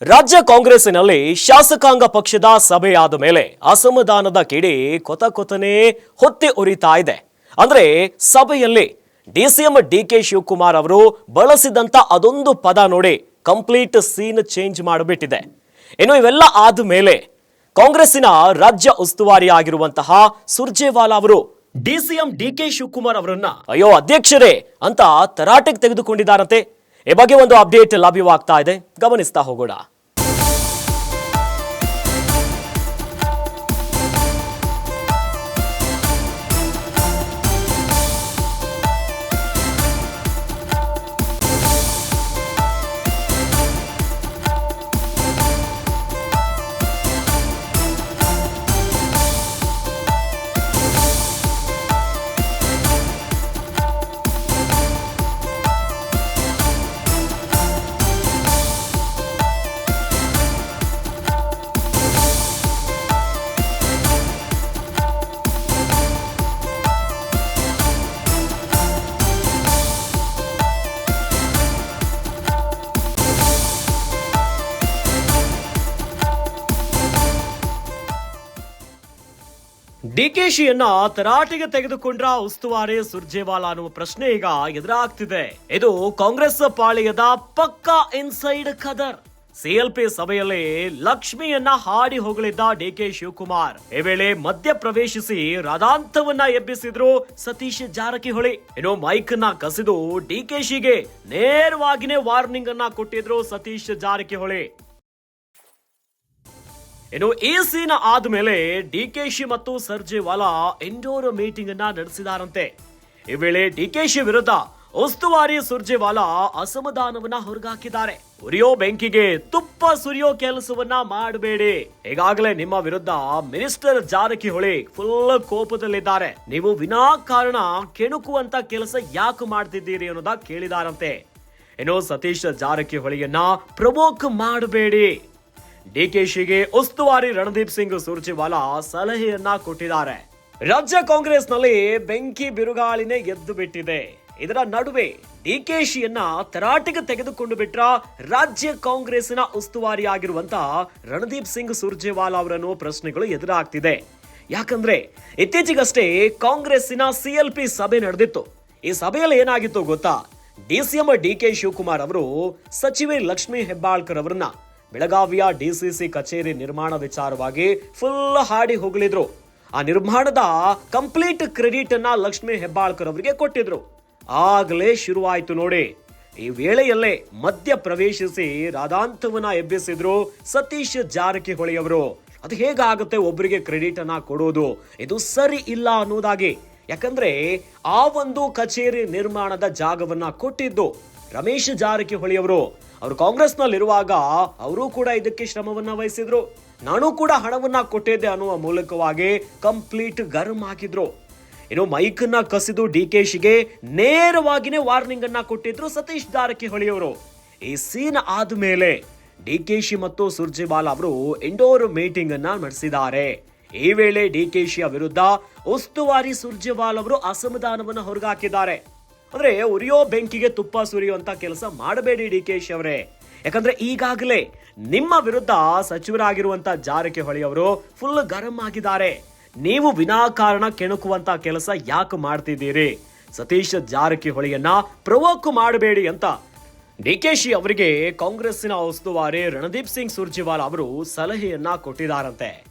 ರಾಜ್ಯ ಕಾಂಗ್ರೆಸ್ಸಿನಲ್ಲಿ ಶಾಸಕಾಂಗ ಪಕ್ಷದ ಸಭೆಯಾದ ಮೇಲೆ ಅಸಮಾಧಾನದ ಕಿಡಿ ಕೊತ ಕೊತನೇ ಹೊತ್ತಿ ಉರಿತಾ ಇದೆ. ಅಂದ್ರೆ ಸಭೆಯಲ್ಲಿ ಡಿಸಿಎಂ ಡಿ ಕೆ ಶಿವಕುಮಾರ್ ಅವರು ಬಳಸಿದಂತ ಅದೊಂದು ಪದ ನೋಡಿ ಕಂಪ್ಲೀಟ್ ಸೀನ್ ಚೇಂಜ್ ಮಾಡಿಬಿಟ್ಟಿದೆ. ಇನ್ನು ಇವೆಲ್ಲ ಆದ ಮೇಲೆ ಕಾಂಗ್ರೆಸ್ಸಿನ ರಾಜ್ಯ ಉಸ್ತುವಾರಿ ಆಗಿರುವಂತಹ ಸುರ್ಜೇವಾಲಾ ಅವರು ಡಿಸಿಎಂ ಡಿ ಕೆ ಶಿವಕುಮಾರ್ ಅವರನ್ನ, ಅಯ್ಯೋ ಅಧ್ಯಕ್ಷರೇ ಅಂತ ತರಾಟೆಗೆ ತೆಗೆದುಕೊಂಡಿದ್ದಾರಂತೆ. ಈ ಬಗ್ಗೆ ಒಂದು ಅಪ್ಡೇಟ್ ಲಭ್ಯವಾಗ್ತಾ ಇದೆ. ಗಮನಿಸ್ತಾ ಹೋಗೋಣ. ಡಿಕೆಶಿಯನ್ನ ತರಾಟೆಗೆ ತೆಗೆದುಕೊಂಡ್ರ ಉಸ್ತುವಾರಿ ಸುರ್ಜೇವಾಲಾ ಅನ್ನುವ ಪ್ರಶ್ನೆ ಈಗ ಎದುರಾಗ್ತಿದೆ. ಇದು ಕಾಂಗ್ರೆಸ್ ಪಾಳಿಯದ ಪಕ್ಕಾ ಇನ್ಸೈಡ್ ಖದರ್. ಸಿಎಲ್ಪಿ ಸಭೆಯಲ್ಲಿ ಲಕ್ಷ್ಮಿಯನ್ನ ಹಾಡಿ ಹೊಗಳಿದ್ದ ಡಿಕೆ ಶಿವಕುಮಾರ್. ಈ ವೇಳೆ ಮಧ್ಯ ಪ್ರವೇಶಿಸಿ ರಾಧಾಂತವನ್ನ ಎಬ್ಬಿಸಿದ್ರು ಸತೀಶ್ ಜಾರಕಿಹೊಳಿ. ಇನ್ನು ಮೈಕ್ನ ಕಸಿದು ಡಿಕೆಶಿಗೆ ನೇರವಾಗಿನೇ ವಾರ್ನಿಂಗ್ ಅನ್ನ ಕೊಟ್ಟಿದ್ರು ಸತೀಶ್ ಜಾರಕಿಹೊಳಿ. ಇನ್ನು ಈ ಸೀನ್ ಆದ್ಮೇಲೆ ಶಿ ಮತ್ತು ಸರ್ಜೇವಾಲಾ ಇಂಡೋರ್ ಮೀಟಿಂಗ್ ಅನ್ನ ನಡೆಸಿದಾರಂತೆ. ಈ ವೇಳೆ ಡಿ ಕೆ ಶಿ ವಿರುದ್ಧ ಉಸ್ತುವಾರಿ ಸುರ್ಜೇವಾಲಾ ಅಸಮಾಧಾನವನ್ನ ಹೊರಗಾಕಿದ್ದಾರೆ. ಉರಿಯೋ ಬೆಂಕಿಗೆ ತುಪ್ಪ ಸುರಿಯೋ ಕೆಲಸವನ್ನ ಮಾಡಬೇಡಿ. ಈಗಾಗಲೇ ನಿಮ್ಮ ವಿರುದ್ಧ ಮಿನಿಸ್ಟರ್ ಜಾರಕಿಹೊಳಿ ಫುಲ್ ಕೋಪದಲ್ಲಿದ್ದಾರೆ. ನೀವು ವಿನಾಕಾರಣ ಕೆಣಕುವಂತ ಕೆಲಸ ಯಾಕೆ ಮಾಡ್ತಿದ್ದೀರಿ ಅನ್ನೋದ ಕೇಳಿದಾರಂತೆ. ಇನ್ನು ಸತೀಶ್ ಜಾರಕಿಹೊಳಿಯನ್ನ ಪ್ರಮೋಕ್ ಮಾಡಬೇಡಿ. ಡಿಕೆಶಿಗೆ ಉಸ್ತುವಾರಿ ರಣದೀಪ್ ಸಿಂಗ್ ಸುರ್ಜೇವಾಲಾ ಸಲಹೆಯನ್ನ ಕೊಟ್ಟಿದ್ದಾರೆ. ರಾಜ್ಯ ಕಾಂಗ್ರೆಸ್ನಲ್ಲಿ ಬೆಂಕಿ ಬಿರುಗಾಳಿನೇ ಎದ್ದು ಬಿಟ್ಟಿದೆ. ಇದರ ನಡುವೆ ಡಿಕೆಶಿಯನ್ನ ತರಾಟೆಗೆ ತೆಗೆದುಕೊಂಡು ಬಿಟ್ರ ರಾಜ್ಯ ಕಾಂಗ್ರೆಸ್ನ ಉಸ್ತುವಾರಿ ಆಗಿರುವಂತ ರಣದೀಪ್ ಸಿಂಗ್ ಸುರ್ಜೇವಾಲಾ ಅವರನ್ನು ಪ್ರಶ್ನೆಗಳು ಎದುರಾಗ್ತಿದೆ. ಯಾಕಂದ್ರೆ ಇತ್ತೀಚೆಗಷ್ಟೇ ಕಾಂಗ್ರೆಸ್ಸಿನ ಸಿಎಲ್ಪಿ ಸಭೆ ನಡೆದಿತ್ತು. ಈ ಸಭೆಯಲ್ಲಿ ಏನಾಗಿತ್ತು ಗೊತ್ತಾ? ಡಿಸಿಎಂ ಡಿ ಕೆ ಶಿವಕುಮಾರ್ ಅವರು ಸಚಿವೆ ಲಕ್ಷ್ಮೀ ಹೆಬ್ಬಾಳ್ಕರ್ ಅವರನ್ನ ಬೆಳಗಾವಿಯ ಡಿಸಿಸಿ ಕಚೇರಿ ನಿರ್ಮಾಣ ವಿಚಾರವಾಗಿ ಫುಲ್ ಹಾಡಿ ಹೊಗಳಿದ್ರು. ಆ ನಿರ್ಮಾಣದ ಕಂಪ್ಲೀಟ್ ಕ್ರೆಡಿಟ್ ಅನ್ನ ಲಕ್ಷ್ಮೀ ಹೆಬ್ಬಾಳ್ಕರ್ ಅವರಿಗೆ ಕೊಟ್ಟಿದ್ರು. ಆಗ್ಲೇ ಶುರುವಾಯಿತು ನೋಡಿ. ಈ ವೇಳೆಯಲ್ಲೇ ಮಧ್ಯ ಪ್ರವೇಶಿಸಿ ರಾಧಾಂತವನ್ನ ಎಬ್ಬಿಸಿದ್ರು ಸತೀಶ್ ಜಾರಕಿಹೊಳಿ ಅವರು ಅದು ಹೇಗಾಗುತ್ತೆ ಒಬ್ಬರಿಗೆ ಕ್ರೆಡಿಟ್ ಅನ್ನ ಕೊಡೋದು? ಇದು ಸರಿ ಇಲ್ಲ ಅನ್ನೋದಾಗಿ. ಯಾಕಂದ್ರೆ ಆ ಒಂದು ಕಚೇರಿ ನಿರ್ಮಾಣದ ಜಾಗವನ್ನ ಕೊಟ್ಟಿದ್ದು ರಮೇಶ್ ಜಾರಕಿಹೊಳಿ ಅವರು ಅವರು ಕಾಂಗ್ರೆಸ್ನಲ್ಲಿರುವಾಗ ಅವರು ಕೂಡ ಇದಕ್ಕೆ ಶ್ರಮವನ್ನ ವಹಿಸಿದ್ರು. ನಾನು ಕೂಡ ಹಣವನ್ನ ಕೊಟ್ಟಿದ್ದೆ ಅನ್ನುವ ಮೂಲಕವಾಗಿ ಕಂಪ್ಲೀಟ್ ಗರ್ಮ್ ಹಾಕಿದ್ರು ಇನ್ನು ಮೈಕನ್ನ ಕಸಿದು ಡಿ ಕೆ ಶಿಗೆ ನೇರವಾಗಿನೇ ವಾರ್ನಿಂಗ್ ಅನ್ನ ಕೊಟ್ಟಿದ್ರು ಸತೀಶ್ ಜಾರಕಿಹೊಳಿ ಅವರು ಈ ಸೀನ್ ಆದ್ಮೇಲೆ ಶಿ ಮತ್ತು ಸುರ್ಜಿವಾಲ್ ಅವರು ಇಂಡೋರ್ ಮೀಟಿಂಗ್ ಅನ್ನ ನಡೆಸಿದ್ದಾರೆ. ಈ ವೇಳೆ ಡಿ ಕೆ ಶಿಯ ವಿರುದ್ಧ ಉಸ್ತುವಾರಿ ಸುರ್ಜಿವಾಲ್ ಅವರು ಅಸಮಾಧಾನವನ್ನು ಹೊರಗಾಕಿದ್ದಾರೆ. ಅಂದ್ರೆ ಉರಿಯೋ ಬೆಂಕಿಗೆ ತುಪ್ಪ ಸುರಿಯುವಂತ ಕೆಲಸ ಮಾಡಬೇಡಿ ಡಿ ಕೆ ಶಿ ಅವರೇ. ಯಾಕಂದ್ರೆ ಈಗಾಗಲೇ ನಿಮ್ಮ ವಿರುದ್ಧ ಸಚಿವರಾಗಿರುವಂತ ಜಾರಕಿಹೊಳಿ ಅವರು ಫುಲ್ ಗರಂ ಆಗಿದ್ದಾರೆ. ನೀವು ವಿನಾಕಾರಣ ಕೆಣಕುವಂತ ಕೆಲಸ ಯಾಕೆ ಮಾಡ್ತಿದ್ದೀರಿ? ಸತೀಶ್ ಜಾರಕಿಹೊಳಿಯನ್ನ ಪ್ರವೋಕ್ ಮಾಡಬೇಡಿ ಅಂತ ಡಿಕೆಶಿ ಅವರಿಗೆ ಕಾಂಗ್ರೆಸ್ಸಿನ ಉಸ್ತುವಾರಿ ರಣದೀಪ್ ಸಿಂಗ್ ಸುರ್ಜೇವಾಲಾ ಅವರು ಸಲಹೆಯನ್ನ ಕೊಟ್ಟಿದ್ದಾರಂತೆ.